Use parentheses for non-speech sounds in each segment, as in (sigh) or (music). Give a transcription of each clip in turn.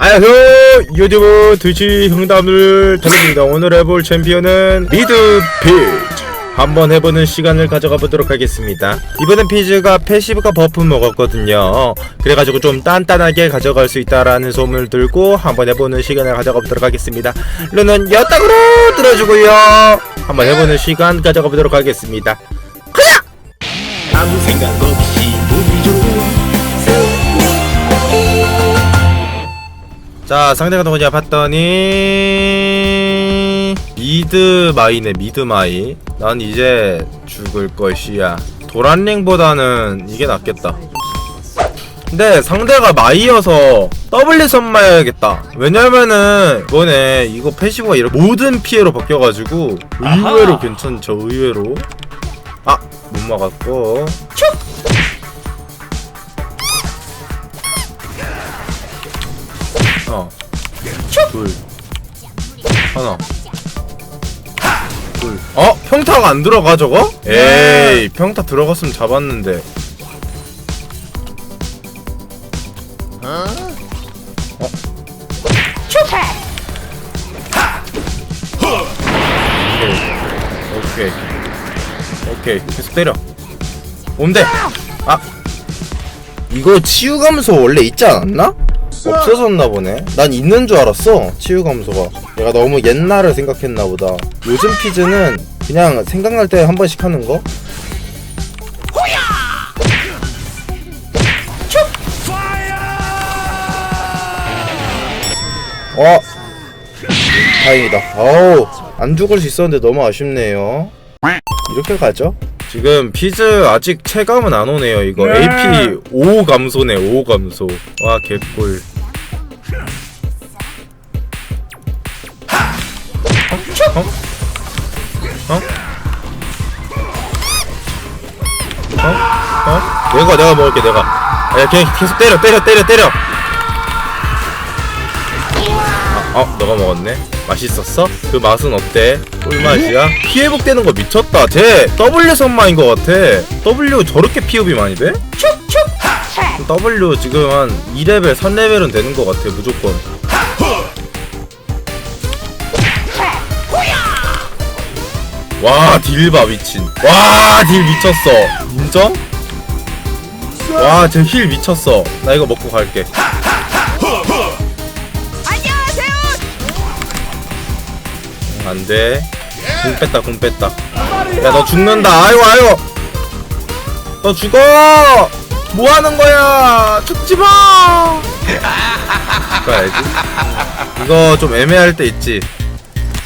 아유 유튜브 트위치 흥담을 전해드립니다. 오늘 해볼 챔피언은 미드 피즈 한번 해보는 시간을 가져가 보도록 하겠습니다. 이번엔 피즈가 패시브가 버프 먹었거든요. 그래가지고 좀 단단하게 가져갈 수 있다라는 소문을 들고 한번 해보는 시간을 가져가 보도록 하겠습니다. 르는 여땅으로 들어주고요. 한번 해보는 시간 가져가 보도록 하겠습니다. 그냥 아무 생각 없이 자 상대가 누구냐? 봤더니 미드 마이네 미드 마이. 난 이제 죽을 것이야. 도란링보다는 이게 낫겠다. 근데 상대가 마이여서 W 선마야겠다. 왜냐면은 이번에 이거 패시브가 이런 모든 피해로 바뀌어가지고 의외로 아하. 괜찮죠 의외로. 아 못 막았고. 어. 둘. 하나. 둘. 어? 평타가 안 들어가 저거? 에이, 평타 들어갔으면 잡았는데. 어? 오케이. 오케이. 오케이. 계속 때려. 온대. 아. 이거 치유 감소 원래 있지 않았나? 없어졌나 보네. 난 있는 줄 알았어. 치유 감소가. 내가 너무 옛날을 생각했나 보다. 요즘 피즈는 그냥 생각날 때 한 번씩 하는 거? 어. 다행이다. 어우, 안 죽을 수 있었는데 너무 아쉽네요. 이렇게 가죠. 지금 피즈 아직 체감은 안 오네요. 이거 네. AP 5 감소네. 5 감소. 와 개꿀. 어? 어? 어? 어? 내가 내가 먹을게 내가. 야 그냥 계속 때려 때려 때려 때려. 아, 어 너가 먹었네. 맛있었어? 그 맛은 어때? 꿀맛이야? 피 회복되는 거 미쳤다. 쟤 W 선마인 것 같아. W 저렇게 피업이 많이 돼? W 지금 한 2레벨, 3레벨은 되는 것 같아 무조건. 와 딜바 미친. 와 딜 미쳤어. 인정? 와쟤 힐 미쳤어. 나 이거 먹고 갈게. 안돼 궁 뺐다 궁 뺐다. 야 너 죽는다. 아이고 아이고 너 죽어. 뭐하는 거야? 죽지마. 죽어야지. 이거 좀 애매할 때 있지.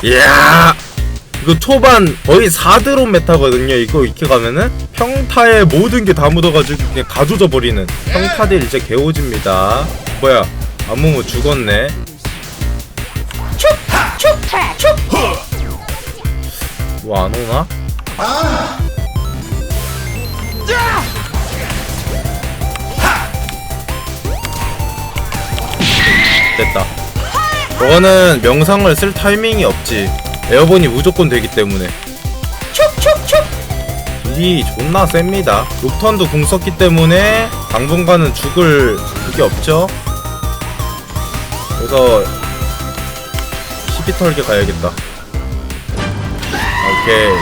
이야. 이거 초반 거의 4드론 메타거든요. 이거 이렇게 가면은 평타에 모든 게 다 묻어가지고 그냥 가조져 버리는. 평타들 이제 개오집니다. 뭐야? 안무무 죽었네 뭐 안 오나? 됐다. 저거는 명상을 쓸 타이밍이 없지. 에어본이 무조건 되기 때문에. 딜이 존나 셉니다. 녹턴도 궁 썼기 때문에 당분간은 죽을 그게 없죠. 그래서 시비 털게 가야겠다. 오케이.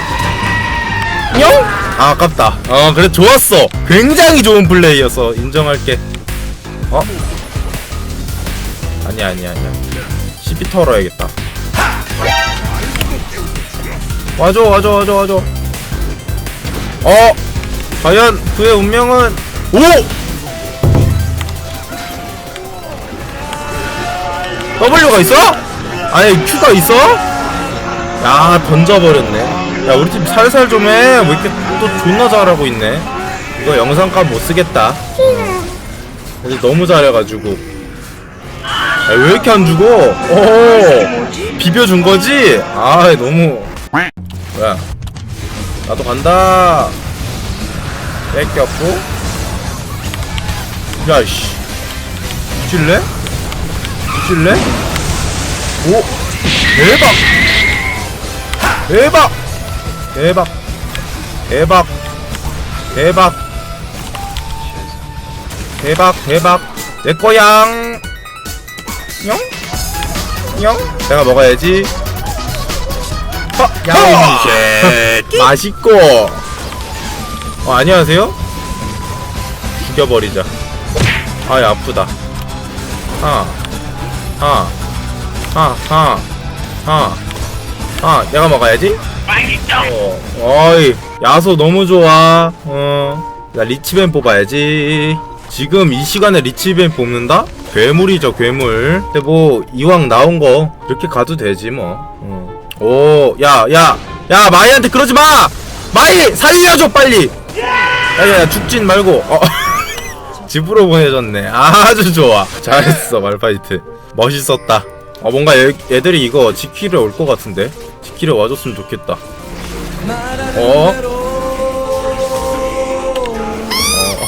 뿅! 아, 아깝다. 어, 그래, 좋았어. 굉장히 좋은 플레이였어. 인정할게. 어? 아니야, 아니야, 아니야. 시비 털어야겠다. 와줘, 와줘, 와줘, 와줘. 어? 과연 그의 운명은, 오! W가 있어? 아니, Q가 있어? 야 던져버렸네 야 우리 팀 살살 좀 해. 왜 이렇게 또 존나 잘하고 있네. 이거 영상값 못쓰겠다. 근데 너무 잘해가지고. 야, 왜 이렇게 안 죽어? 오 비벼준 거지? 아 너무. 뭐야? 나도 간다. 뺏겼고. 야이씨. 뒤질래? 뒤질래? 오 대박! 대박! 대박! 대박! 대박! 대박! 대박! 내 거양! 영? 영? 내가 먹어야지. 어, 야옹이 맛있고. 어, 안녕하세요? 죽여버리자. 아이, 아프다. 하, 하, 하, 하, 하, 하, 내가 먹어야지? 어, 어이, 야소 너무 좋아. 어, 나 리치벤 뽑아야지. 지금 이 시간에 리치벤 뽑는다? 괴물이죠, 괴물. 근데 뭐, 이왕 나온 거, 이렇게 가도 되지, 뭐. 어. 오, 야, 야, 야, 마이한테 그러지 마! 마이! 살려줘, 빨리! 야, 야, 야, 죽진 말고. 어. (laughs) 집으로 보내줬네. 아주 좋아. 잘했어, 말파이트. 멋있었다. 어, 뭔가 얘, 얘들이 이거 지키러 올 것 같은데? 지키러 와줬으면 좋겠다. 어? 어.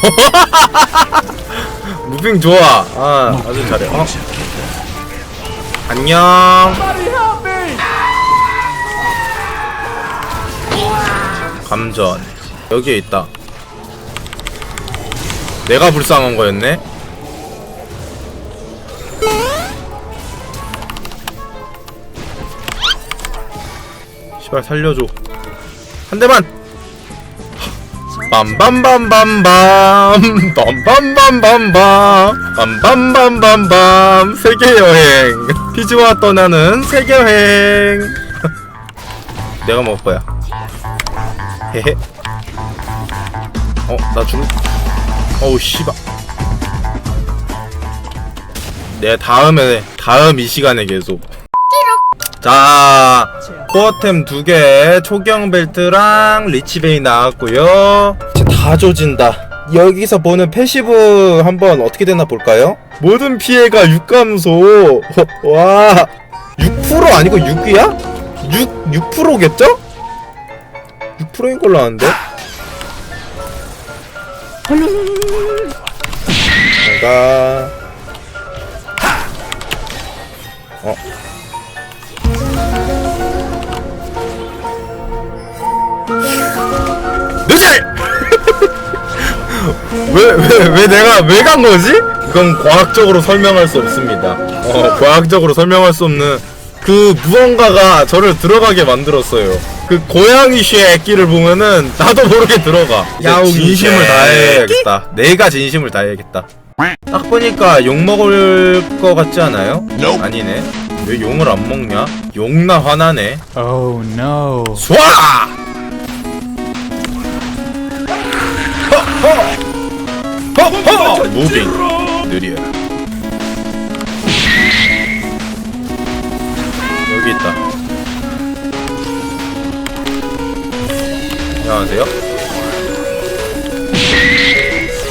(laughs) 무빙 좋아. 아, 아주 잘해. 어? 안녕. 감전. 여기에 있다. 내가 불쌍한 거였네? 시발 살려줘. 한 대만! 빰빰빰빰빰. 빰빰빰빰빰. 빰빰빰빰빰 세계여행. 피즈와 떠나는 세계여행. (laughs) 내가 먹을 거야. 헤헤. 어나 죽을 어우 씨발. 내 다음에 다음 이 시간에 계속 자 코어템 두 개, 초경 벨트랑 리치베이 나왔고요. 이제 다 조진다. 여기서 보는 패시브 한번 어떻게 되나 볼까요? 모든 피해가 6 감소. (laughs) 와, 6% 아니고 6이야? 6 6%겠죠? 6%인 걸로 아는데. 내가 어. 왜, 왜, 왜 내가, 왜 간 거지? 이건 과학적으로 설명할 수 없습니다. 어, 과학적으로 설명할 수 없는 그 무언가가 저를 들어가게 만들었어요. 그 고양이 쉐끼를 보면은 나도 모르게 들어가. 이제 진심을 다해야겠다. 내가 진심을 다해야겠다. 딱 보니까 욕 먹을 거 같지 않아요? 아니네. 왜 용을 안 먹냐? 용나 화나네. Oh no. 쏴! 허 허! 무빙. 느려 여기 있다. 안녕하세요.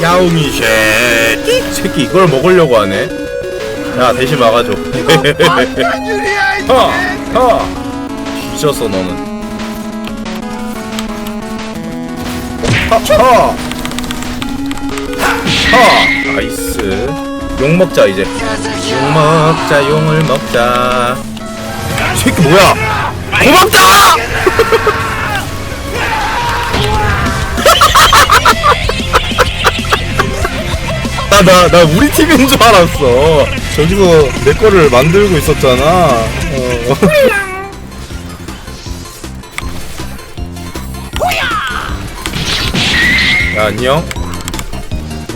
야옹이 쉐. 새끼 이걸 먹으려고 하네. 야 대신 막아줘. 허 허 뒤졌어 너는. 허 허 허 나이스. 용 먹자 이제. 용 먹자 용을 먹자. 이 새끼 뭐야? 고맙다! 나 (laughs) 나 나 우리 팀인 줄 알았어. 저기서 내 거를 만들고 있었잖아. 어. (laughs) 야 안녕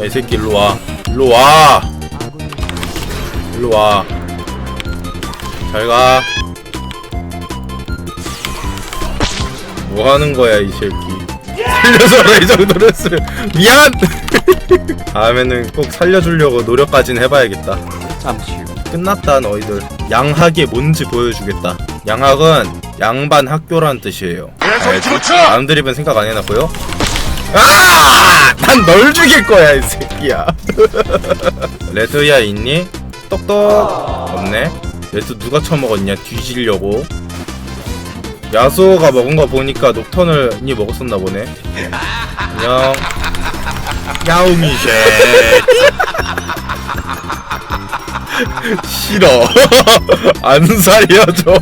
야, 이 새끼 일로 와. 일로 와. 일로 와. 잘 가. 뭐 하는 거야, 이 새끼. 살려줘라, 이 정도로 했으면. 미안! (laughs) 다음에는 꼭 살려주려고 노력까진 해봐야겠다. 잠시 끝났다, 너희들. 양학이 뭔지 보여주겠다. 양학은 양반 학교라는 뜻이에요. 알지? 남들입은 생각 안 해놨고요. 아! 난 널 죽일 거야, 이 새끼야. (laughs) 레드야 있니? 똑똑. 없네. 레드 누가 처먹었냐? 뒤지려고. 야수가 먹은 거 보니까 녹턴을 니 먹었었나 보네. 안녕. 야옹이 쉐. (laughs) 싫어. (laughs) 안 살려줘.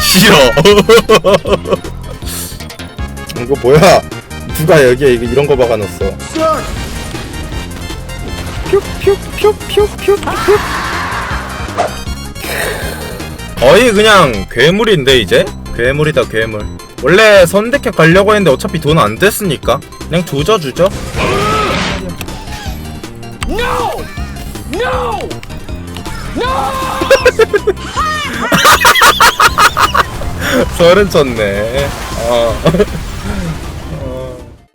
싫어. 이거 뭐야? 누가 여기에 이거 이런 거 박아놨어? 퓨퓨퓨퓨퓨퓨. 거의 그냥 괴물인데 이제? 괴물이다 괴물. 원래 선택해 가려고 했는데 어차피 돈 안 됐으니까 그냥 조져 주죠. (laughs) 서른 쳤네. 어.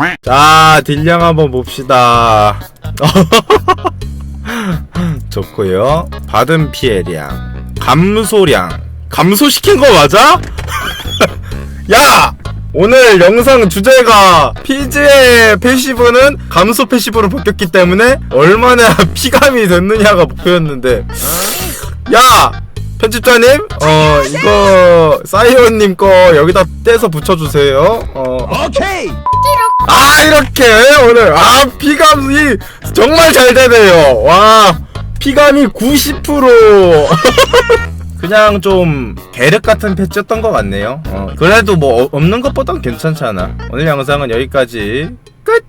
어. 자 딜량 한번 봅시다 (laughs) 좋고요 받은 피해량 감소량 감소시킨 거 맞아? (laughs) 야! 오늘 영상 주제가 피즈의 패시브는 감소 패시브로 바뀌었기 때문에 얼마나 (laughs) 피감이 됐느냐가 목표였는데 야! 편집자님 어 이거 사이언님 거 여기다 떼서 붙여주세요. 어. 오케이. 아 이렇게 오늘. 아 피감이 정말 잘 되네요. 와 피감이 90% (laughs) 그냥 좀 계륵 같은 패치였던 것 같네요. 어, 그래도 뭐 어- 없는 것보단 괜찮잖아? 오늘 영상은 여기까지. 끝